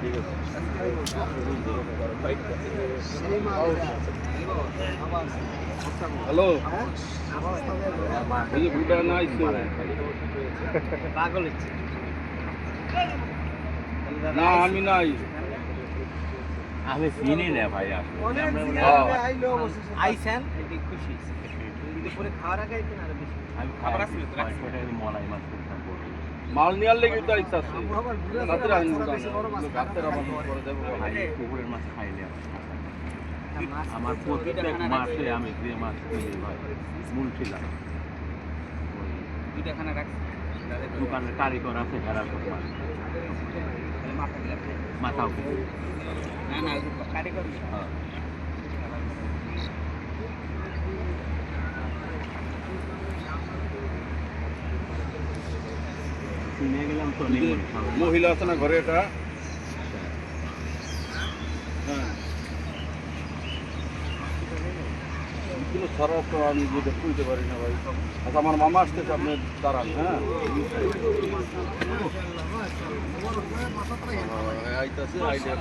ঠিক আছে। হ্যালো? এই যে ভুটা নাই পাগল হচ্ছে। না আমি নাই আমি চিনি না ভাই আইসেন খুশি। খাওয়ার আগে আমি খাবার আসলে মলাই মাছ মাল নেওয়ার লেগে তো ইচ্ছা আছে। রাত্রে আইন রাত্রে আবার করে দেবো পুকুরের মাছ খাইলে আমার টাকা নেই। মাছ আমার তো প্রত্যেক মাসে আমি যে মাছ কিনি ভাই মূল ছিলাম দোকানের কারিগর আছে যারা সব মাথাও না না কারিগর মহিলা আছে না ঘরে এটা? হ্যাঁ। কিন্তু তো আমি যেটা খুলতে পারি না ভাই আচ্ছা আমার মামা আসতেছে, আপনি দাঁড়ান হ্যাঁ? আইতাছে আইডিয়া